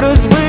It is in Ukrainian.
розбив.